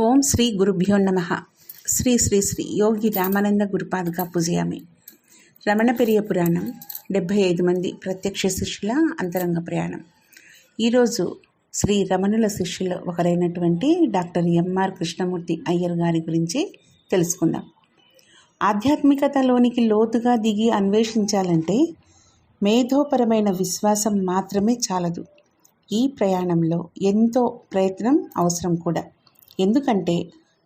ఓం శ్రీ గురుభ్యో నమ. శ్రీ శ్రీ శ్రీ యోగి రామానంద గురుపాదుగా పూజయామి. రమణ పెరియ పురాణం డెబ్భై ఐదు మంది ప్రత్యక్ష శిష్యుల అంతరంగ ప్రయాణం. ఈరోజు శ్రీ రమణుల శిష్యులు ఒకరైనటువంటి డాక్టర్ ఎంఆర్ కృష్ణమూర్తి అయ్యర్ గారి గురించి తెలుసుకుందాం. ఆధ్యాత్మికతలోనికి లోతుగా దిగి అన్వేషించాలంటే మేధోపరమైన విశ్వాసం మాత్రమే చాలదు. ఈ ప్రయాణంలో ఎంతో ప్రయత్నం అవసరం కూడా. ఎందుకంటే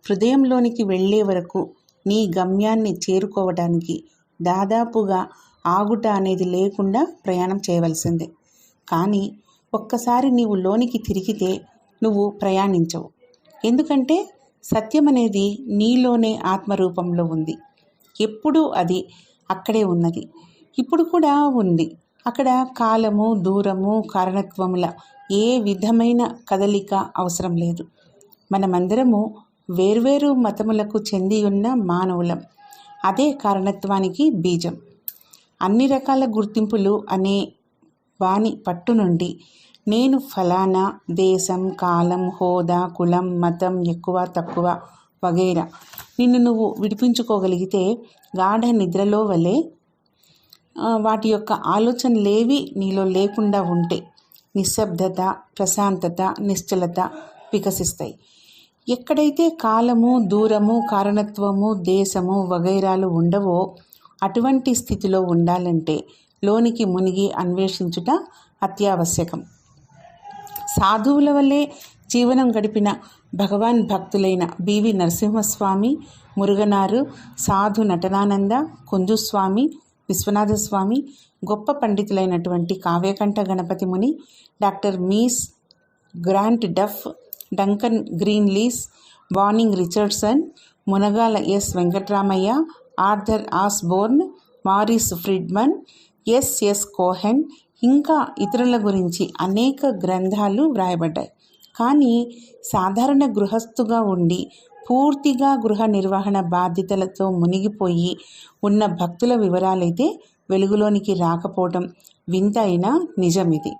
హృదయంలోనికి వెళ్ళే వరకు నీ గమ్యాన్ని చేరుకోవడానికి దాదాపుగా ఆగుట అనేది లేకుండా ప్రయాణం చేయవలసిందే. కానీ ఒక్కసారి నీవు లోనికి తిరిగితే నువ్వు ప్రయాణించవు. ఎందుకంటే సత్యం అనేది నీలోనే ఆత్మరూపంలో ఉంది. ఎప్పుడూ అది అక్కడే ఉన్నది. ఇప్పుడు కూడా ఉంది. అక్కడ కాలము దూరము కారణత్వముల ఏ విధమైన కదలిక అవసరం లేదు. మనమందరము వేర్వేరు మతములకు చెంది ఉన్న మానవులం. అదే కారణత్వానికి బీజం. అన్ని రకాల గుర్తింపులు అనే వాని పట్టు నుండి నేను ఫలానా దేశం కాలం హోదా కులం మతం ఎక్కువ తక్కువ వగైరా నిన్ను నువ్వు విడిపించుకోగలిగితే గాఢ నిద్రలో వలె వాటి యొక్క ఆలోచనలేవి నీలో లేకుండా ఉంటే నిశ్శబ్దత ప్రశాంతత నిశ్చలత వికసిస్తాయి. ఎక్కడైతే కాలము దూరము కారణత్వము దేశము వగైరాలు ఉండవో అటువంటి స్థితిలో ఉండాలంటే లోనికి మునిగి అన్వేషించుట అత్యావశ్యకం. సాధువుల వల్లే జీవనం గడిపిన భగవాన్ భక్తులైన బివి నరసింహస్వామి మురుగనారు సాధు నటనానంద కుంజుస్వామి విశ్వనాథస్వామి గొప్ప పండితులైనటువంటి Kavyakantha Ganapati Muni doctor Mees Grant Duff Duncan Greenlees warning Richardson Munagala S Venkataramaiah Arthur Osborne Maurice Frydman S S Cohen ఇంకా ఇతరుల గురించి అనేక గ్రంథాలు వ్రాయబడ్డాయి. కానీ సాధారణ గృహస్థుగా ఉండి పూర్తిగా గృహ నిర్వహణ బాధ్యతలతో మునిగిపోయి ఉన్న భక్తుల వివరాలైతే వెలుగులోనికి రాకపోవటం వింత అయినా నిజమిది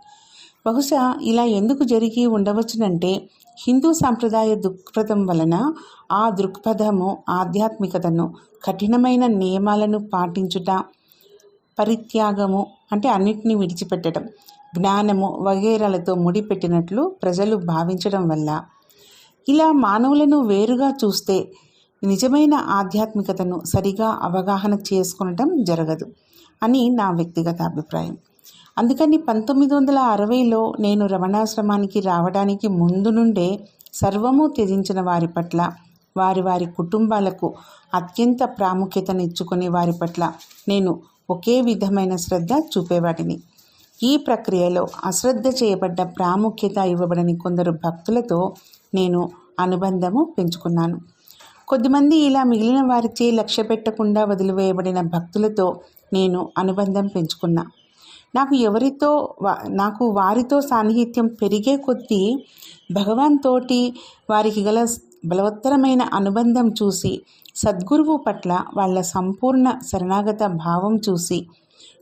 బహుశా ఇలా ఎందుకు జరిగి ఉండవచ్చునంటే హిందూ సాంప్రదాయ దృక్పథం వలన ఆ దృక్పథము ఆధ్యాత్మికతను కఠినమైన నియమాలను పాటించుట పరిత్యాగము అంటే అన్నిటిని విడిచిపెట్టడం జ్ఞానము వగైరాలతో ముడిపెట్టినట్లు ప్రజలు భావించడం వల్ల. ఇలా మానవులను వేరుగా చూస్తే నిజమైన ఆధ్యాత్మికతను సరిగా అవగాహన చేసుకునటం జరగదు అని నా వ్యక్తిగత అభిప్రాయం. అందుకని పంతొమ్మిది వందల అరవైలో నేను రమణాశ్రమానికి రావడానికి ముందు నుండే సర్వము త్యజించిన వారి పట్ల వారి వారి కుటుంబాలకు అత్యంత ప్రాముఖ్యతనిచ్చుకునే వారి పట్ల నేను ఒకే విధమైన శ్రద్ధ చూపేవాడిని. ఈ ప్రక్రియలో అశ్రద్ధ చేయబడ్డ ప్రాముఖ్యత ఇవ్వబడని కొందరు భక్తులతో నేను అనుబంధము పెంచుకున్నాను. కొద్దిమంది ఇలా మిగిలిన వారిచే లక్ష్య పెట్టకుండా వదిలివేయబడిన భక్తులతో నేను అనుబంధం పెంచుకున్నా. నాకు ఎవరితో వా- నాకు వారితో సాన్నిహిత్యం పెరిగే కొద్దీ భగవాన్ తోటి వారికి గల బలవత్తరమైన అనుబంధం చూసి సద్గురువు పట్ల వాళ్ళ సంపూర్ణ శరణాగత భావం చూసి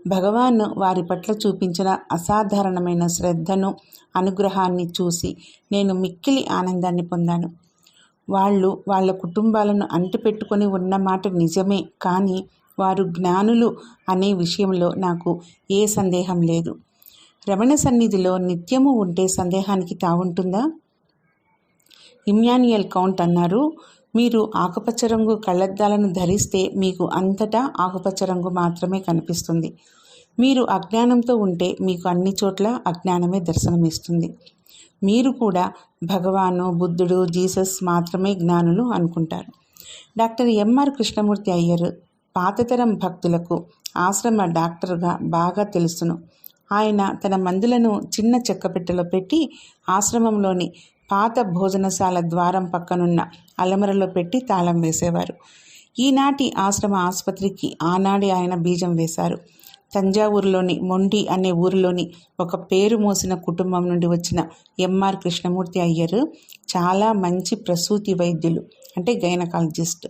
భగవాన్ వారి పట్ల చూపించిన అసాధారణమైన శ్రద్ధను అనుగ్రహాన్ని చూసి నేను మిక్కిలి ఆనందాన్ని పొందాను. వాళ్ళు వాళ్ళ కుటుంబాలను అంటిపెట్టుకొని ఉన్న మాట నిజమే కానీ వారు జ్ఞానులు అనే విషయంలో నాకు ఏ సందేహం లేదు. రమణ సన్నిధిలో నిత్యము ఉంటే సందేహానికి తావుంటుందా? ఇమ్యానియల్ కౌంట్ అన్నారు. మీరు ఆకుపచ్చ రంగు కళ్ళద్దాలను ధరిస్తే మీకు అంతటా ఆకుపచ్చ రంగు మాత్రమే కనిపిస్తుంది. మీరు అజ్ఞానంతో ఉంటే మీకు అన్ని చోట్ల అజ్ఞానమే దర్శనమిస్తుంది. మీరు కూడా భగవాను బుద్ధుడు జీసస్ మాత్రమే జ్ఞానులు అనుకుంటారు. డాక్టర్ ఎంఆర్ కృష్ణమూర్తి అయ్యర్ పాతతరం భక్తులకు ఆశ్రమ డాక్టర్గా బాగా తెలుసును. ఆయన తన మందులను చిన్న చెక్కపెట్టెలో పెట్టి ఆశ్రమంలోని పాత భోజనశాల ద్వారం పక్కనున్న అలమరలో పెట్టి తాళం వేసేవారు. ఈనాటి ఆశ్రమ ఆసుపత్రికి ఆనాడే ఆయన బీజం వేశారు. తంజావూరులోని మొండి అనే ఊరిలోని ఒక పేరు మోసిన కుటుంబం నుండి వచ్చిన ఎంఆర్ కృష్ణమూర్తి అయ్యర్ చాలా మంచి ప్రసూతి వైద్యులు అంటే గైనకాలజిస్ట్.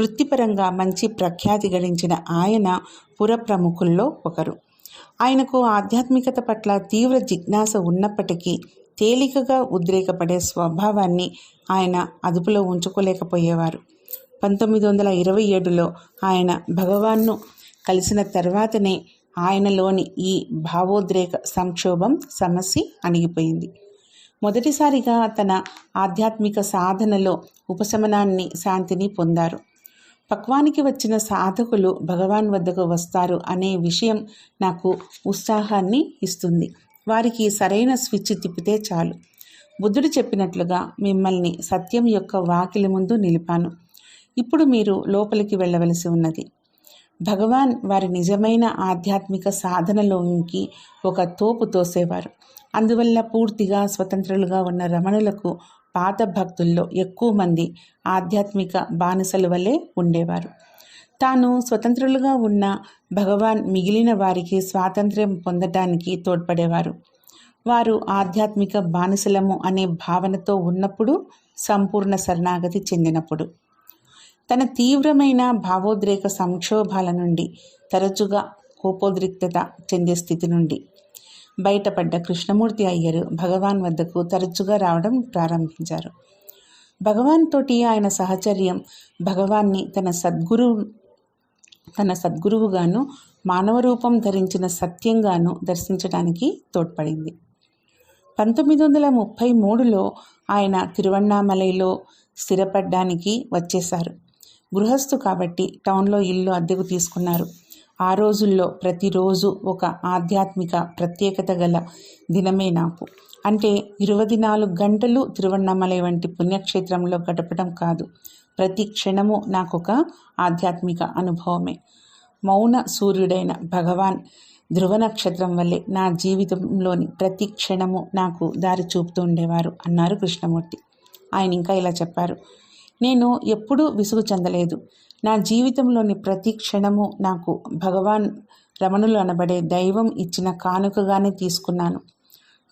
వృత్తిపరంగా మంచి ప్రఖ్యాతి గడించిన ఆయన పుర ప్రముఖుల్లో ఒకరు. ఆయనకు ఆధ్యాత్మికత పట్ల తీవ్ర జిజ్ఞాస ఉన్నప్పటికీ తేలికగా ఉద్రేకపడే స్వభావాన్ని ఆయన అదుపులో ఉంచుకోలేకపోయేవారు. పంతొమ్మిది వందల ఇరవై ఏడులో ఆయన భగవాన్ను కలిసిన తర్వాతనే ఆయనలోని ఈ భావోద్రేక సంక్షోభం సమస్య అణిగిపోయింది. మొదటిసారిగా తన ఆధ్యాత్మిక సాధనలో ఉపశమనాన్ని శాంతిని పొందారు. పక్వానికి వచ్చిన సాధకులు భగవాన్ వద్దకు వస్తారు అనే విషయం నాకు ఉత్సాహాన్ని ఇస్తుంది. వారికి సరైన స్విచ్ తిప్పితే చాలు. బుద్ధుడు చెప్పినట్లుగా మిమ్మల్ని సత్యం యొక్క వాకిలి ముందు నిలిపాను. ఇప్పుడు మీరు లోపలికి వెళ్ళవలసి ఉన్నది. భగవాన్ వారి నిజమైన ఆధ్యాత్మిక సాధనలోకి ఒక తోపు తోసేవారు. అందువల్ల పూర్తిగా స్వతంత్రులుగా ఉన్న రమణులకు పాత భక్తుల్లో ఎక్కువ మంది ఆధ్యాత్మిక బానిసల వలె ఉండేవారు. తాను స్వతంత్రులుగా ఉన్న భగవాన్ మిగిలిన వారికి స్వాతంత్ర్యం పొందటానికి తోడ్పడేవారు. వారు ఆధ్యాత్మిక బానిసలము అనే భావనతో ఉన్నప్పుడు సంపూర్ణ శరణాగతి చెందినప్పుడు. తన తీవ్రమైన భావోద్రేక సంక్షోభాల నుండి తరచుగా కోపోద్రిక్తత చెందే స్థితి నుండి బయటపడ్డ కృష్ణమూర్తి అయ్యరు భగవాన్ వద్దకు తరచుగా రావడం ప్రారంభించారు. భగవాన్ తోటి ఆయన సహచర్యం భగవాన్ని తన సద్గురు తన సద్గురువుగాను మానవ రూపం ధరించిన సత్యంగాను దర్శించడానికి తోడ్పడింది. పంతొమ్మిది వందల ముప్పై మూడులో ఆయన తిరువన్నామలైలో స్థిరపడ్డానికి వచ్చేశారు. గృహస్థు కాబట్టి టౌన్లో ఇల్లు అద్దెకు తీసుకున్నారు. ఆ రోజుల్లో ప్రతిరోజు ఒక ఆధ్యాత్మిక ప్రత్యేకత గల దినమే నాకు. అంటే ఇరవై నాలుగు గంటలు తిరువണ്ണామలై వంటి పుణ్యక్షేత్రంలో గడపడం కాదు. ప్రతి క్షణము నాకు ఒక ఆధ్యాత్మిక అనుభవమే. మౌన సూర్యుడైన భగవాన్ ధ్రువ నక్షత్రం వల్లే నా జీవితంలోని ప్రతి క్షణము నాకు దారి చూపుతూ ఉండేవారు అన్నారు కృష్ణమూర్తి. ఆయన ఇంకా ఇలా చెప్పారు. నేను ఎప్పుడూ విసుగు చెందలేదు. నా జీవితంలోని ప్రతి క్షణము నాకు భగవాన్ రమణులు అనబడే దైవం ఇచ్చిన కానుకగానే తీసుకున్నాను.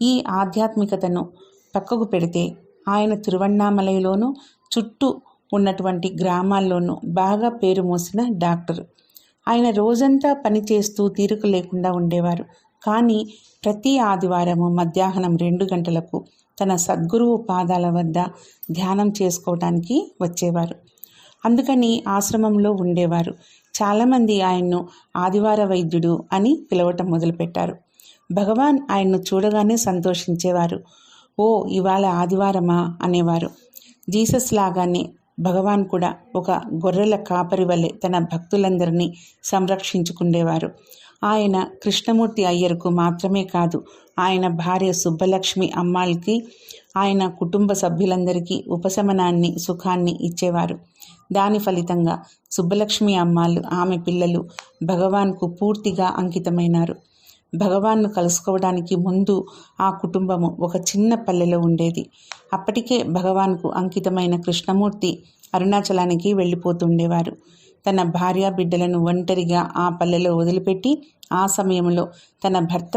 ఈ ఆధ్యాత్మికతను పక్కకు పెడితే ఆయన తిరువண்ணామలైలోనూ చుట్టూ ఉన్నటువంటి గ్రామాల్లోనూ బాగా పేరు మోసిన డాక్టర్. ఆయన రోజంతా పనిచేస్తూ తీరిక లేకుండా ఉండేవారు. కానీ ప్రతి ఆదివారము మధ్యాహ్నం రెండు గంటలకు తన సద్గురువు పాదాల వద్ద ధ్యానం చేసుకోవడానికి వచ్చేవారు. అందుకని ఆశ్రమంలో ఉండేవారు. చాలామంది ఆయన్ను ఆదివార వైద్యుడు అని పిలవటం మొదలుపెట్టారు. భగవాన్ ఆయన్ను చూడగానే సంతోషించేవారు. ఓ ఇవాళ ఆదివారమా? అనేవారు. జీసస్ లాగానే భగవాన్ కూడా ఒక గొర్రెల కాపరి వలె తన భక్తులందరినీ సంరక్షించుకుండేవారు. ఆయన కృష్ణమూర్తి అయ్యర్కు మాత్రమే కాదు ఆయన భార్య సుబ్బలక్ష్మి అమ్మాళ్ళకి ఆయన కుటుంబ సభ్యులందరికీ ఉపశమనాన్ని సుఖాన్ని ఇచ్చేవారు. దాని ఫలితంగా సుబ్బలక్ష్మి అమ్మాళ్ళు ఆమె పిల్లలు భగవాన్కు పూర్తిగా అంకితమైనారు. భగవాన్ను కలుసుకోవడానికి ముందు ఆ కుటుంబము ఒక చిన్న పల్లెలో ఉండేది. అప్పటికే భగవాన్కు అంకితమైన కృష్ణమూర్తి అరుణాచలానికి వెళ్ళిపోతుండేవారు. తన భార్య బిడ్డలను ఒంటరిగా ఆ పల్లెలో వదిలిపెట్టి ఆ సమయంలో తన భర్త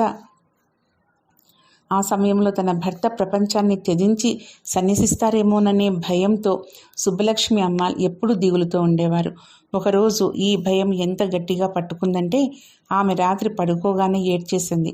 ఆ సమయంలో తన భర్త ప్రపంచాన్ని త్యజించి సన్యసిస్తారేమోననే భయంతో సుబ్బలక్ష్మి అమ్మ ఎప్పుడు దిగులుతో ఉండేవారు. ఒకరోజు ఈ భయం ఎంత గట్టిగా పట్టుకుందంటే ఆమె రాత్రి పడుకోగానే ఏడ్చేసింది.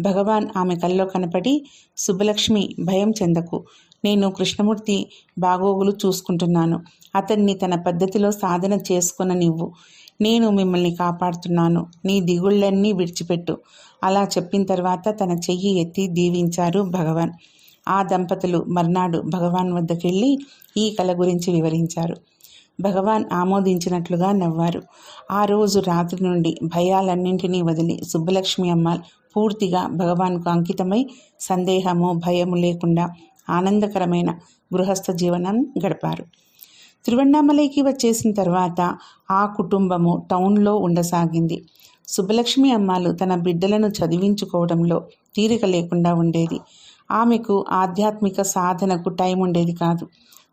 భగవాన్ ఆమె కల్లో కనపడి సుబ్బలక్ష్మి భయం చెందకు. నేను కృష్ణమూర్తి బాగోగులు చూసుకుంటున్నాను. అతన్ని తన పద్ధతిలో సాధన చేసుకుననివ్వు. నేను మిమ్మల్ని కాపాడుతున్నాను. నీ దిగుళ్ళన్నీ విడిచిపెట్టు. అలా చెప్పిన తర్వాత తన చెయ్యి ఎత్తి దీవించారు భగవాన్. ఆ దంపతులు మర్నాడు భగవాన్ వద్దకెళ్ళి ఈ కళ గురించి వివరించారు. భగవాన్ ఆమోదించినట్లుగా నవ్వారు. ఆ రోజు రాత్రి నుండి భయాలన్నింటినీ వదిలి సుబ్బలక్ష్మి అమ్మాల్ పూర్తిగా భగవాన్కు అంకితమై సందేహము భయము లేకుండా ఆనందకరమైన గృహస్థ జీవనం గడిపారు. తిరువண்ணామలైకి వచ్చేసిన తర్వాత ఆ కుటుంబము టౌన్లో ఉండసాగింది. సుబ్బలక్ష్మి అమ్మాలు తన బిడ్డలను చదివించుకోవడంలో తీరిక లేకుండా ఉండేది. ఆమెకు ఆధ్యాత్మిక సాధనకు టైం ఉండేది కాదు.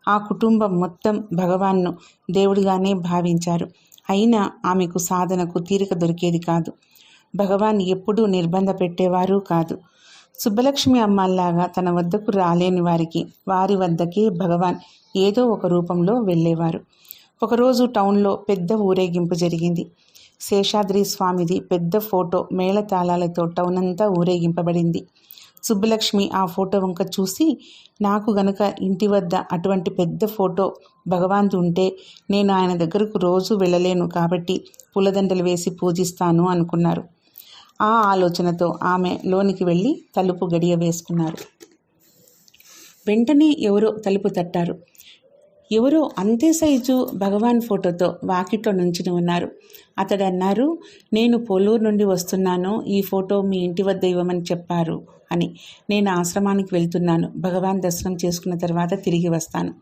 ఆ కుటుంబం మొత్తం భగవాన్ను దేవుడిగానే భావించారు. అయినా ఆమెకు సాధనకు తీరిక దొరికేది కాదు. భగవాన్ ఎప్పుడూ నిర్బంధ పెట్టేవారు కాదు. సుబ్బలక్ష్మి అమ్మాల్లాగా తన వద్దకు రాలేని వారికి వారి వద్దకే భగవాన్ ఏదో ఒక రూపంలో వెళ్ళేవారు. ఒకరోజు టౌన్లో పెద్ద ఊరేగింపు జరిగింది. శేషాద్రి స్వామిది పెద్ద ఫోటో మేళతాళాలతో టౌన్ అంతా ఊరేగింపబడింది. సుబ్బలక్ష్మి ఆ ఫోటో వంక చూసి నాకు గనక ఇంటి వద్ద అటువంటి పెద్ద ఫోటో భగవాన్ది ఉంటే నేను ఆయన దగ్గరకు రోజు వెళ్ళలేను కాబట్టి పూలదండలు వేసి పూజిస్తాను అనుకున్నారు. ఆ ఆలోచనతో ఆమె లోనికి వెళ్ళి తలుపు గడియ వేసుకున్నారు. వెంటనే ఎవరో తలుపు తట్టారు. ఎవరో అంతే సైజు భగవాన్ ఫోటోతో వాకిట్లో నుంచుని ఉన్నారు. అతడు అన్నారు నేను పోలూరు నుండి వస్తున్నాను ఈ ఫోటో మీ ఇంటి వద్ద ఇవ్వమని చెప్పారు అని. నేను ఆశ్రమానికి వెళ్తున్నాను భగవాన్ దర్శనం చేసుకున్న తర్వాత తిరిగి వస్తాను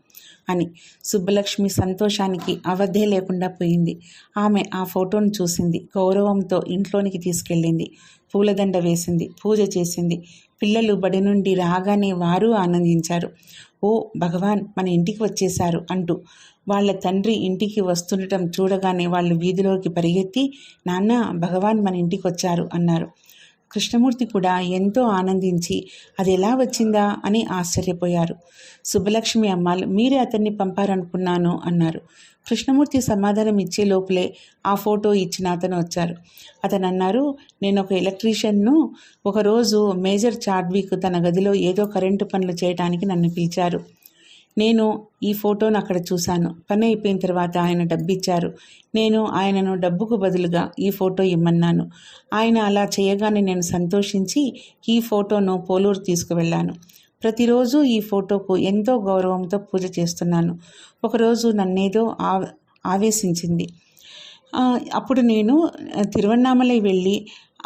అని. సుబ్బలక్ష్మి సంతోషానికి అవధే లేకుండా పోయింది. ఆమె ఆ ఫోటోను చూసింది గౌరవంతో ఇంట్లోనికి తీసుకెళ్ళింది పూలదండ వేసింది పూజ చేసింది. పిల్లలు బడి నుండి రాగానే వారు ఆనందించారు. ఓ భగవాన్ మన ఇంటికి వచ్చేశారు అంటూ వాళ్ళ తండ్రి ఇంటికి వస్తుండటం చూడగానే వాళ్ళు వీధిలోకి పరిగెత్తి నాన్న భగవాన్ మన ఇంటికి వచ్చారు అన్నారు. కృష్ణమూర్తి కూడా ఎంతో ఆనందించి అది ఎలా వచ్చిందా? అని ఆశ్చర్యపోయారు. సుబ్బలక్ష్మి అమ్మాలు మీరే అతన్ని పంపారనుకున్నాను అన్నారు. కృష్ణమూర్తి సమాధానం ఇచ్చే లోపలే ఆ ఫోటో ఇచ్చిన అతను వచ్చారు. అతను అన్నారు నేను ఒక ఎలక్ట్రీషియన్ను ఒకరోజు మేజర్ చాడ్విక్ తన గదిలో ఏదో కరెంటు పనులు చేయడానికి నన్ను పిలిచారు. నేను ఈ ఫోటోను అక్కడ చూశాను. పని అయిపోయిన తర్వాత ఆయన డబ్బు ఇచ్చారు నేను ఆయనను డబ్బుకు బదులుగా ఈ ఫోటో ఇమ్మన్నాను. ఆయన అలా చేయగానే నేను సంతోషించి ఈ ఫోటోను పోలూరు తీసుకువెళ్ళాను. ప్రతిరోజు ఈ ఫోటోకు ఎంతో గౌరవంతో పూజ చేస్తున్నాను. ఒకరోజు నన్నేదో ఆ ఆవేశించింది. అప్పుడు నేను తిరువన్నామలై వెళ్ళి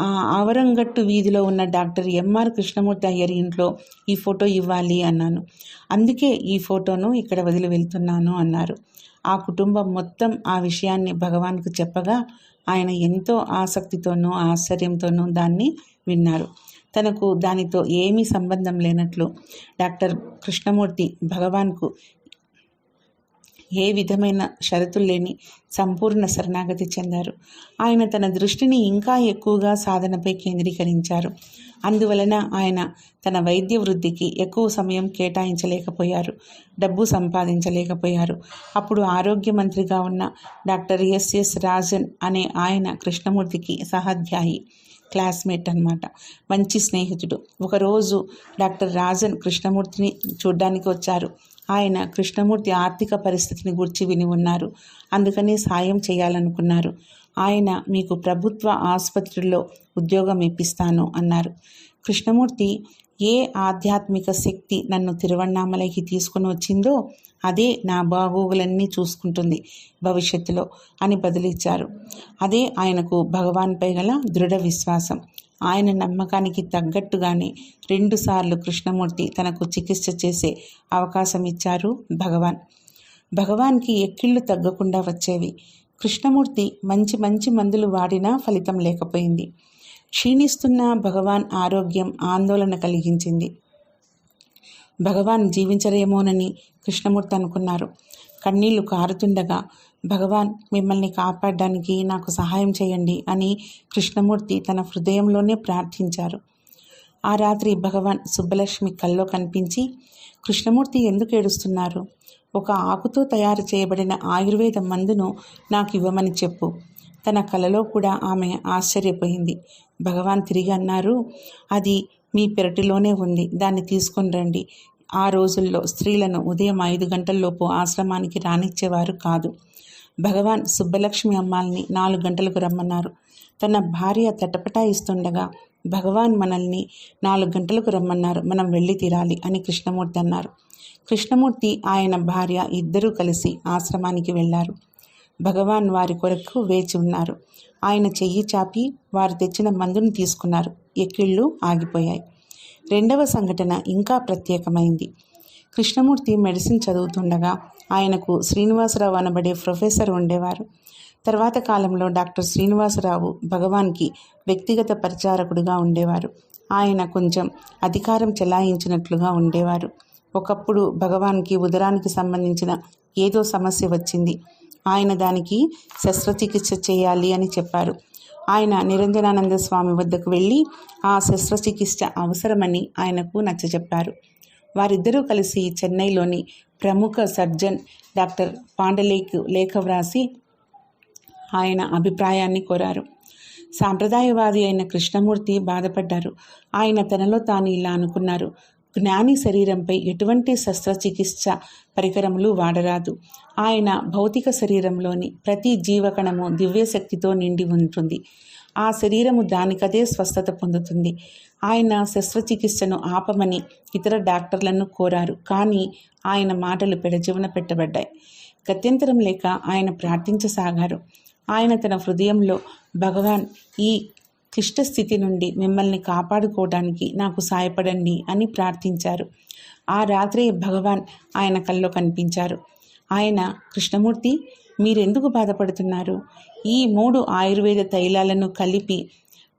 ఆవరంగట్టు వీధిలో ఉన్న డాక్టర్ ఎంఆర్ కృష్ణమూర్తి అయ్యర్ ఇంట్లో ఈ ఫోటో ఇవ్వాలి అన్నాను. అందుకే ఈ ఫోటోను ఇక్కడ వదిలి వెళ్తున్నాను అన్నారు. ఆ కుటుంబం మొత్తం ఆ విషయాన్ని భగవాన్కు చెప్పగా ఆయన ఎంతో ఆసక్తితోనూ ఆశ్చర్యంతోనూ దాన్ని విన్నారు. తనకు దానితో ఏమీ సంబంధం లేనట్లు డాక్టర్ కృష్ణమూర్తి భగవాన్కు ఏ విధమైన షరతులు లేని సంపూర్ణ శరణాగతి చెందారు. ఆయన తన దృష్టిని ఇంకా ఎక్కువగా సాధనపై కేంద్రీకరించారు. అందువలన ఆయన తన వైద్య వృద్ధికి ఎక్కువ సమయం కేటాయించలేకపోయారు. డబ్బు సంపాదించలేకపోయారు. అప్పుడు ఆరోగ్య మంత్రిగా ఉన్న డాక్టర్ ఎస్ఎస్ రాజన్ అనే ఆయన కృష్ణమూర్తికి సహాధ్యాయి క్లాస్మేట్ అన్నమాట. మంచి స్నేహితుడు. ఒకరోజు డాక్టర్ రాజన్ కృష్ణమూర్తిని చూడ్డానికి వచ్చారు ఆయన కృష్ణమూర్తి ఆర్థిక పరిస్థితిని గురించి విని ఉన్నారు. అందుకని సాయం చేయాలనుకున్నారు. ఆయన మీకు ప్రభుత్వ ఆసుపత్రిలో ఉద్యోగం ఇప్పిస్తాను అన్నారు. కృష్ణమూర్తి ఏ ఆధ్యాత్మిక శక్తి నన్ను తిరువണ്ണామలైకి తీసుకుని వచ్చిందో అదే నా బాగోగులన్నీ చూసుకుంటుంది భవిష్యత్తులో అని బదిలిచ్చారు. అదే ఆయనకు భగవాన్పై గల దృఢ విశ్వాసం. ఆయన నమ్మకానికి తగ్గట్టుగానే రెండుసార్లు కృష్ణమూర్తి తనకు చికిత్స చేసే అవకాశం ఇచ్చారు భగవాన్. భగవాన్కి ఎక్కిళ్ళు తగ్గకుండా వచ్చేవి. కృష్ణమూర్తి మంచి మంచి మందులు వాడినా ఫలితం లేకపోయింది. క్షీణిస్తున్న భగవాన్ ఆరోగ్యం ఆందోళన కలిగించింది. భగవాన్ జీవించరేమోనని కృష్ణమూర్తి అనుకున్నారు. కన్నీళ్ళు కారుతుండగా భగవాన్ మిమ్మల్ని కాపాడడానికి నాకు సహాయం చేయండి అని కృష్ణమూర్తి తన హృదయంలోనే ప్రార్థించారు. ఆ రాత్రి భగవాన్ సుబ్బలక్ష్మి కల్లో కనిపించి కృష్ణమూర్తి ఎందుకు ఏడుస్తున్నారు? ఒక ఆకుతో తయారు చేయబడిన ఆయుర్వేద మందును నాకు ఇవ్వమని చెప్పు తన కలలో కూడా ఆమె ఆశ్చర్యపోయింది. భగవాన్ తిరిగి అన్నారు అది మీ పెరటిలోనే ఉంది. దాన్ని తీసుకొని రండి. ఆ రోజుల్లో స్త్రీలను ఉదయం ఐదు గంటల్లోపు ఆశ్రమానికి రానిచ్చేవారు కాదు. భగవాన్ సుబ్బలక్ష్మి అమ్మాల్ని నాలుగు గంటలకు రమ్మన్నారు. తన భార్య తటపటాయిస్తుండగా భగవాన్ మనల్ని నాలుగు గంటలకు రమ్మన్నారు. మనం వెళ్ళి తీరాలి అని కృష్ణమూర్తి అన్నారు. కృష్ణమూర్తి ఆయన భార్య ఇద్దరూ కలిసి ఆశ్రమానికి వెళ్ళారు. భగవాన్ వారి కొరకు వేచి ఉన్నారు. ఆయన చెయ్యి చాపి వారు తెచ్చిన మందును తీసుకున్నారు. ఎక్కిళ్ళు ఆగిపోయాయి. రెండవ సంఘటన ఇంకా ప్రత్యేకమైంది. కృష్ణమూర్తి మెడిసిన్ చదువుతుండగా ఆయనకు శ్రీనివాసరావు అనబడే ప్రొఫెసర్ ఉండేవారు. తర్వాత కాలంలో డాక్టర్ శ్రీనివాసరావు భగవాన్కి వ్యక్తిగత పరిచారకుడుగా ఉండేవారు. ఆయన కొంచెం అధికారం చెలాయించినట్లుగా ఉండేవారు. ఒకప్పుడు భగవాన్కి ఉదరానికి సంబంధించిన ఏదో సమస్య వచ్చింది. ఆయన దానికి శస్త్రచికిత్స చేయాలి అని చెప్పారు. ఆయన నిరంజనానంద స్వామి వద్దకు వెళ్ళి ఆ శస్త్రచికిత్స అవసరమని ఆయనకు నచ్చజెప్పారు. వారిద్దరూ కలిసి చెన్నైలోని ప్రముఖ సర్జన్ డాక్టర్ పాండలేకు లేఖ వ్రాసి ఆయన అభిప్రాయాన్ని కోరారు. సాంప్రదాయవాది అయిన కృష్ణమూర్తి బాధపడ్డారు. ఆయన తనలో తాను ఇలా అనుకున్నారు. జ్ఞాని శరీరంపై ఎటువంటి శస్త్రచికిత్స పరికరములు వాడరాదు. ఆయన భౌతిక శరీరంలోని ప్రతి జీవకణము దివ్యశక్తితో నిండి ఉంటుంది. ఆ శరీరము దానికదే స్వస్థత పొందుతుంది. ఆయన శస్త్రచికిత్సను ఆపమని ఇతర డాక్టర్లను కోరారు. కానీ ఆయన మాటలు పెడజీవన పెట్టబడ్డాయి. గత్యంతరం లేక ఆయన ప్రార్థించసాగారు. ఆయన తన హృదయంలో భగవాన్ ఈ క్లిష్ట స్థితి నుండి మిమ్మల్ని కాపాడుకోవడానికి నాకు సాయపడండి అని ప్రార్థించారు. ఆ రాత్రే భగవాన్ ఆయన కల్లో కనిపించారు. ఆయన కృష్ణమూర్తి మీరెందుకు బాధపడుతున్నారు? ఈ మూడు ఆయుర్వేద తైలాలను కలిపి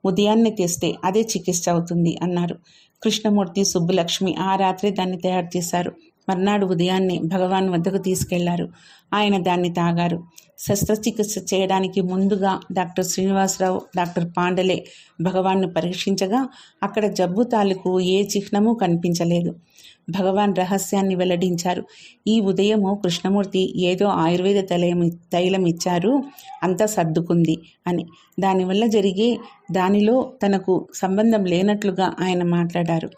ఉదయాన్నే తెస్తే అదే చికిత్స అవుతుంది అన్నారు. కృష్ణమూర్తి సుబ్బులక్ష్మి ఆ రాత్రి దాన్ని తయారు చేశారు. మర్నాడు ఉదయాన్నే భగవాన్ వద్దకు తీసుకెళ్ళారు. ఆయన దాన్ని తాగారు. శస్త్రచికిత్స చేయడానికి ముందుగా డాక్టర్ శ్రీనివాసరావు డాక్టర్ పాండలే భగవాన్ను పరీక్షించగా అక్కడ జబ్బు తాలూకు ఏ చిహ్నమూ కనిపించలేదు. భగవాన్ రహస్యాన్ని వెల్లడించారు. ఈ ఉదయము కృష్ణమూర్తి ఏదో ఆయుర్వేద తైలం తైలం ఇచ్చారు అంతా సర్దుకుంది అని. దానివల్ల జరిగే దానిలో తనకు సంబంధం లేనట్లుగా ఆయన మాట్లాడారు.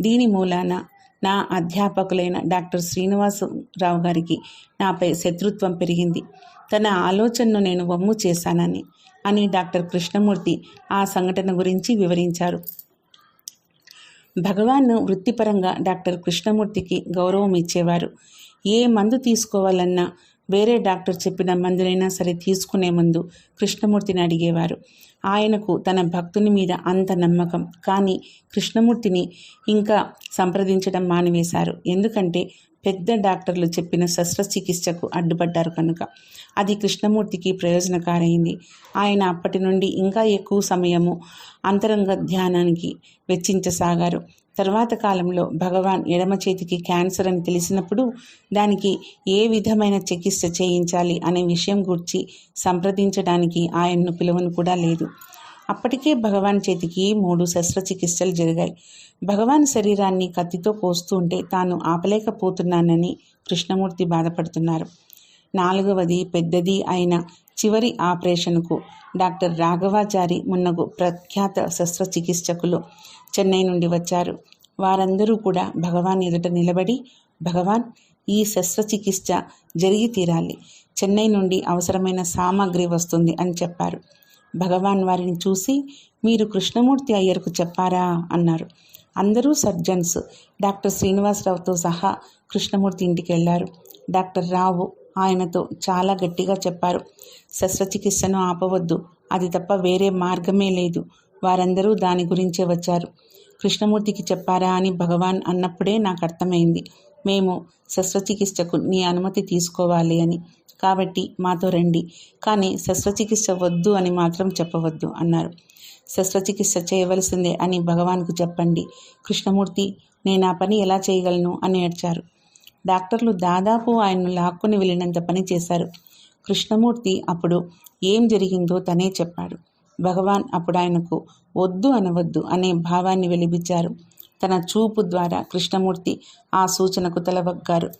దీని మూలాన నా అధ్యాపకులైన డాక్టర్ శ్రీనివాసరావు గారికి నాపై శత్రుత్వం పెరిగింది. తన ఆలోచనను నేను వమ్ము చేశానని అని డాక్టర్ కృష్ణమూర్తి ఆ సంఘటన గురించి వివరించారు. భగవాన్ వృత్తిపరంగా డాక్టర్ కృష్ణమూర్తికి గౌరవం ఇచ్చేవారు. ఏ మందు తీసుకోవాలన్నా వేరే డాక్టర్ చెప్పిన మందులైనా సరే తీసుకునే ముందు కృష్ణమూర్తిని అడిగేవారు. ఆయనకు తన భక్తుని మీద అంత నమ్మకం. కానీ కృష్ణమూర్తిని ఇంకా సంప్రదించడం మానివేశారు. ఎందుకంటే పెద్ద డాక్టర్లు చెప్పిన శస్త్రచికిత్సకు అడ్డుపడ్డారు కనుక. అది కృష్ణమూర్తికి ప్రయోజనకారైంది. ఆయన అప్పటి నుండి ఇంకా ఎక్కువ సమయము అంతరంగ ధ్యానానికి వెచ్చించసాగారు. తర్వాత కాలంలో భగవాన్ ఎడమ చేతికి క్యాన్సర్ అని తెలిసినప్పుడు దానికి ఏ విధమైన చికిత్స చేయించాలి అనే విషయం గురించి సంప్రదించడానికి ఆయన్ను పిలువను కూడా లేదు. అప్పటికే భగవాన్ చేతికి మూడు శస్త్రచికిత్సలు జరిగాయి. భగవాన్ శరీరాన్ని కత్తితో కోస్తుంటే తాను ఆపలేకపోతున్నానని కృష్ణమూర్తి బాధపడుతున్నారు. నాలుగవది పెద్దది అయిన చివరి ఆపరేషన్కు డాక్టర్ రాఘవాచారి మున్నగు ప్రఖ్యాత శస్త్రచికిత్సకులు చెన్నై నుండి వచ్చారు. వారందరూ కూడా భగవాన్ ఎదుట నిలబడి భగవాన్ ఈ శస్త్రచికిత్స జరిగి తీరాలి. చెన్నై నుండి అవసరమైన సామాగ్రి వస్తుంది అని చెప్పారు. భగవాన్ వారిని చూసి మీరు కృష్ణమూర్తి అయ్యర్కు చెప్పారా? అన్నారు. అందరూ సర్జన్స్. డాక్టర్ శ్రీనివాసరావుతో సహా కృష్ణమూర్తి ఇంటికి వెళ్ళారు డాక్టర్ రావు ఆయనతో చాలా గట్టిగా చెప్పారు. శస్త్రచికిత్సను ఆపవద్దు. అది తప్ప వేరే మార్గమే లేదు. వారందరూ దాని గురించే వచ్చారు. కృష్ణమూర్తికి చెప్పారా అని భగవాన్ అన్నప్పుడే నాకు అర్థమైంది. మేము శస్త్రచికిత్సకు నీ అనుమతి తీసుకోవాలి అని. కాబట్టి మాతో రండి. కానీ శస్త్రచికిత్స వద్దు అని మాత్రం చెప్పవద్దు అన్నారు. శస్త్రచికిత్స చేయవలసిందే అని భగవాన్కు చెప్పండి. కృష్ణమూర్తి నేను ఆ పని ఎలా చేయగలను అని ఏడ్చారు. డాక్టర్లు దాదాపు ఆయన్ను లాక్కుని వెళ్ళినంత పని చేశారు. కృష్ణమూర్తి అప్పుడు ఏం జరిగిందో తనే చెప్పాడు. భగవాన్ అప్పుడు ఆయనకు వద్దు అనవద్దు అనే భావాన్ని వెలిబిచ్చారు. తన చూపు ద్వారా కృష్ణమూర్తి ఆ సూచనకు తలవగ్గారు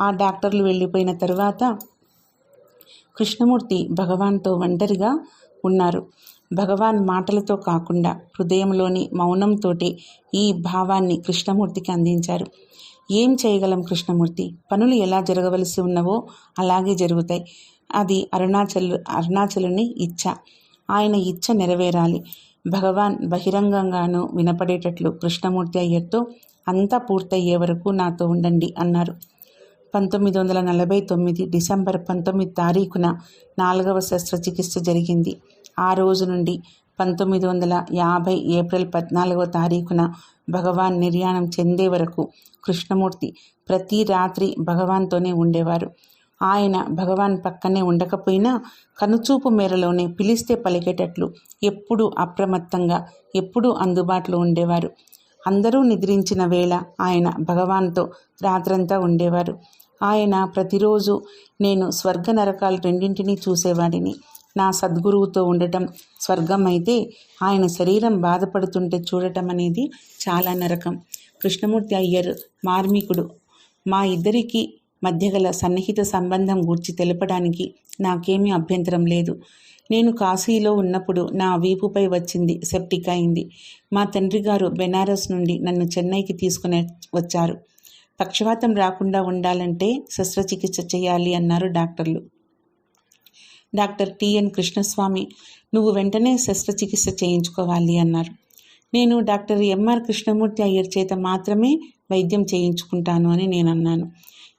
ఆ డాక్టర్లు వెళ్ళిపోయిన తరువాత కృష్ణమూర్తి భగవాన్తో ఒంటరిగా ఉన్నారు. భగవాన్ మాటలతో కాకుండా హృదయంలోని మౌనంతోటి ఈ భావాన్ని కృష్ణమూర్తికి అందించారు. ఏం చేయగలం కృష్ణమూర్తి? పనులు ఎలా జరగవలసి ఉన్నవో అలాగే జరుగుతాయి. అది అరుణాచలు అరుణాచలుని ఇచ్చ. ఆయన ఇచ్చ నెరవేరాలి. భగవాన్ బహిరంగంగానూ వినపడేటట్లు కృష్ణమూర్తి అయ్యర్తో అంతా పూర్తయ్యే వరకు నాతో ఉండండి అన్నారు. పంతొమ్మిది వందల నలభై తొమ్మిది డిసెంబర్ పంతొమ్మిది తారీఖున నాలుగవ శస్త్రచికిత్స జరిగింది. ఆ రోజు నుండి పంతొమ్మిది వందల యాభై ఏప్రిల్ పద్నాలుగవ తారీఖున భగవాన్ నిర్యాణం చెందే వరకు కృష్ణమూర్తి ప్రతి రాత్రి భగవాన్తోనే ఉండేవారు. ఆయన భగవాన్ పక్కనే ఉండకపోయినా కనుచూపు మేరలోనే పిలిస్తే పలికేటట్లు ఎప్పుడూ అప్రమత్తంగా ఎప్పుడూ అందుబాటులో ఉండేవారు. అందరూ నిద్రించిన వేళ ఆయన భగవాన్తో రాత్రంతా ఉండేవారు. ఆయన ప్రతిరోజు నేను స్వర్గ నరకాలు రెండింటినీ చూసేవాడిని. నా సద్గురువుతో ఉండటం స్వర్గం అయితే ఆయన శరీరం బాధపడుతుంటే చూడటం అనేది చాలా నరకం. కృష్ణమూర్తి అయ్యర్ మార్మికుడు మా ఇద్దరికి మధ్య గల సన్నిహిత సంబంధం గూర్చి తెలపడానికి నాకేమీ అభ్యంతరం లేదు. నేను కాశీలో ఉన్నప్పుడు నా వీపుపై వచ్చింది సెప్టిక్ అయింది. మా తండ్రి గారు బెనారస్ నుండి నన్ను చెన్నైకి తీసుకుని వచ్చారు. పక్షవాతం రాకుండా ఉండాలంటే శస్త్రచికిత్స చేయాలి అన్నారు డాక్టర్లు. డాక్టర్ టిఎన్ కృష్ణస్వామి నువ్వు వెంటనే శస్త్రచికిత్స చేయించుకోవాలి అన్నారు. నేను డాక్టర్ ఎంఆర్ కృష్ణమూర్తి అయ్యర్ చేత మాత్రమే వైద్యం చేయించుకుంటాను అని నేను అన్నాను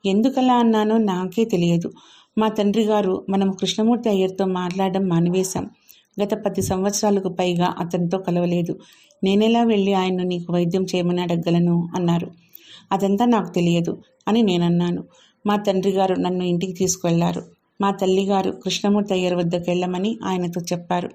ఎందుకలా అన్నానో నాకే తెలియదు. మా తండ్రి గారు మనం కృష్ణమూర్తి అయ్యర్తో మాట్లాడడం మానివేశాం. గత పది సంవత్సరాలకు పైగా అతనితో కలవలేదు. నేనెలా వెళ్ళి ఆయన్ను నీకు వైద్యం చేయమని అడగలను? అన్నారు. అదంతా నాకు తెలియదు అని నేనన్నాను. మా తండ్రి గారు నన్ను ఇంటికి తీసుకువెళ్ళారు. మా తల్లిగారు కృష్ణమూర్తి అయ్యర్ వద్దకు వెళ్ళమని ఆయనతో చెప్పారు.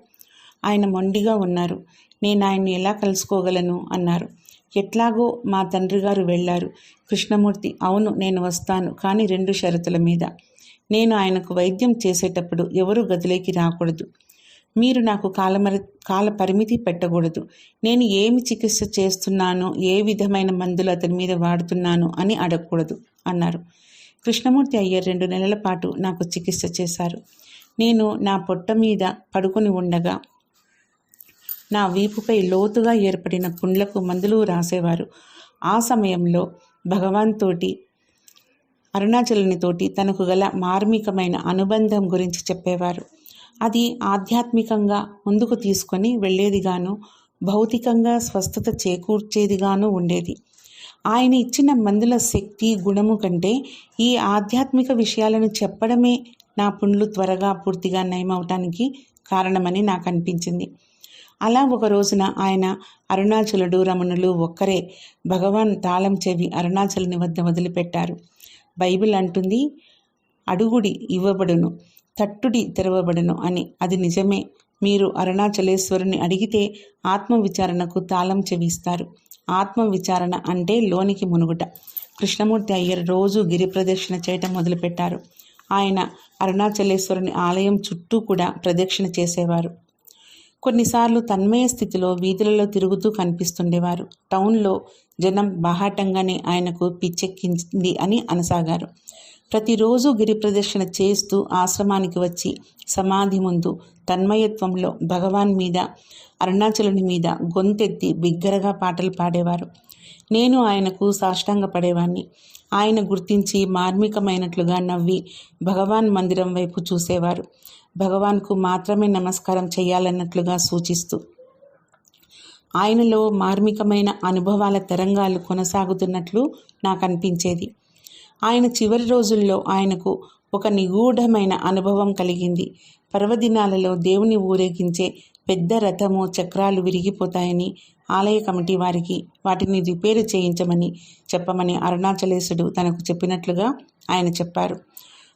ఆయన మొండిగా ఉన్నారు. నేను ఆయన్ని ఎలా కలుసుకోగలను? అన్నారు. ఎట్లాగో మా తండ్రి గారు వెళ్ళారు. కృష్ణమూర్తి అవును నేను వస్తాను కానీ రెండు షరతుల మీద. నేను ఆయనకు వైద్యం చేసేటప్పుడు ఎవరు గదిలోకి రాకూడదు. మీరు నాకు కాలమరి కాల పరిమితి పెట్టకూడదు. నేను ఏమి చికిత్స చేస్తున్నానో ఏ విధమైన మందులు అతని మీద వాడుతున్నాను అని అడగకూడదు అన్నారు. కృష్ణమూర్తి అయ్యర్ రెండు నెలల పాటు నాకు చికిత్స చేశారు. నేను నా పొట్ట మీద పడుకుని ఉండగా నా వీపుపై లోతుగా ఏర్పడిన పుండ్లకు మందులు రాసేవారు. ఆ సమయంలో భగవాన్ తోటి అరుణాచలునితోటి తనకు గల మార్మికమైన అనుబంధం గురించి చెప్పేవారు. అది ఆధ్యాత్మికంగా ముందుకు తీసుకొని వెళ్ళేదిగాను భౌతికంగా స్వస్థత చేకూర్చేదిగాను ఉండేది. ఆయన ఇచ్చిన మందుల శక్తి గుణము కంటే ఈ ఆధ్యాత్మిక విషయాలను చెప్పడమే నా పుండ్లు త్వరగా పూర్తిగా నయమవటానికి కారణమని నాకు అనిపించింది అలా ఒక రోజున ఆయన అరుణాచలుడు రమణులు ఒక్కరే భగవాన్ తాళం చెవి అరుణాచలుని వద్ద వదిలిపెట్టారు. బైబిల్ అంటుంది అడుగుడి ఇవ్వబడును తట్టుడి తెరవబడును అని. అది నిజమే. మీరు అరుణాచలేశ్వరుని అడిగితే ఆత్మ విచారణకు తాళం చెవిస్తారు ఆత్మ విచారణ అంటే లోనికి మునుగుట. కృష్ణమూర్తి అయ్యర్ రోజు గిరి ప్రదక్షిణ చేయటం మొదలుపెట్టారు. ఆయన అరుణాచలేశ్వరుని ఆలయం చుట్టూ కూడా ప్రదక్షిణ చేసేవారు. కొన్నిసార్లు తన్మయ స్థితిలో వీధులలో తిరుగుతూ కనిపిస్తుండేవారు. టౌన్లో జనం బాహాటంగానే ఆయనకు పిచ్చెక్కింది అని అనసాగారు. ప్రతిరోజు గిరి ప్రదర్శన చేస్తూ ఆశ్రమానికి వచ్చి సమాధి ముందు తన్మయత్వంలో భగవాన్ మీద అరుణాచలుని మీద గొంతెత్తి బిగ్గరగా పాటలు పాడేవారు. నేను ఆయనకు సాష్టాంగ పడేవాణ్ణి ఆయన గుర్తించి మార్మికమైనట్లుగా నవ్వి భగవాన్ మందిరం వైపు చూసేవారు. భగవాన్కు మాత్రమే నమస్కారం చేయాలన్నట్లుగా సూచిస్తూ ఆయనలో మార్మికమైన అనుభవాల తరంగాలు కొనసాగుతున్నట్లు నాకు అనిపించేది ఆయన చివరి రోజుల్లో ఆయనకు ఒక నిగూఢమైన అనుభవం కలిగింది. పర్వదినాలలో దేవుని ఊరేగించే పెద్ద రథము చక్రాలు విరిగిపోతాయని ఆలయ కమిటీ వారికి వాటిని రిపేరు చేయించమని చెప్పమని అరుణాచలేశుడు తనకు చెప్పినట్లుగా ఆయన చెప్పారు.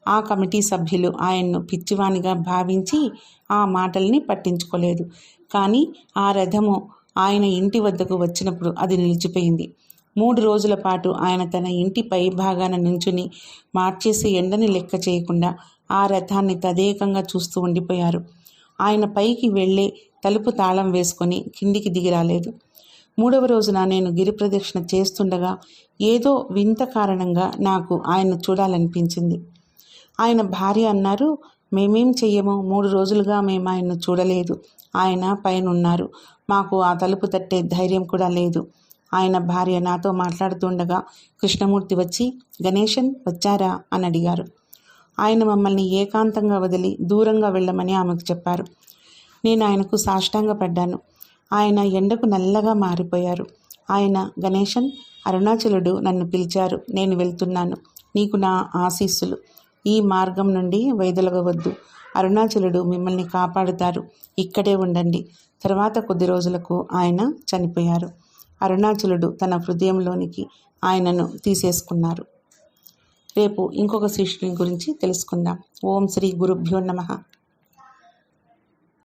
ఆ కమిటీ సభ్యులు ఆయన్ను పిచ్చివానిగా భావించి ఆ మాటల్ని పట్టించుకోలేదు. కానీ ఆ రథము ఆయన ఇంటి వద్దకు వచ్చినప్పుడు అది నిలిచిపోయింది. మూడు రోజుల పాటు ఆయన తన ఇంటి పై భాగాన నుంచుని మార్చేసి ఎండని లెక్క చేయకుండా ఆ రథాన్ని తదేకంగా చూస్తూ ఉండిపోయారు. ఆయన పైకి వెళ్ళే తలుపు తాళం వేసుకొని కిందికి దిగి రాలేదు. మూడవ రోజున నేను గిరి ప్రదక్షిణ చేస్తుండగా ఏదో వింత కారణంగా నాకు ఆయన చూడాలనిపించింది. ఆయన భార్య అన్నారు మేమేం చెయ్యము. మూడు రోజులుగా మేము ఆయన్ను చూడలేదు. ఆయన పైన ఉన్నారు మాకు ఆ తలుపు తట్టే ధైర్యం కూడా లేదు. ఆయన భార్య నాతో మాట్లాడుతుండగా కృష్ణమూర్తి వచ్చి గణేశన్ వచ్చారా అని అడిగారు. ఆయన మమ్మల్ని ఏకాంతంగా వదిలి దూరంగా వెళ్ళమని ఆమెకు చెప్పారు. నేను ఆయనకు సాష్టాంగ పడ్డాను ఆయన ఎండకు నల్లగా మారిపోయారు. ఆయన గణేశన్ అరుణాచలుడు నన్ను పిలిచారు. నేను వెళ్తున్నాను. నీకు నా ఆశీస్సులు. ఈ మార్గం నుండి వైదొలగవద్దు. అరుణాచలుడు మిమ్మల్ని కాపాడుతారు. ఇక్కడే ఉండండి. తర్వాత కొద్ది రోజులకు ఆయన చనిపోయారు. అరుణాచలుడు తన హృదయంలోనికి ఆయనను తీసేసుకున్నారు. రేపు ఇంకొక శిష్యుని గురించి తెలుసుకుందాం. ఓం శ్రీ గురుభ్యో నమ.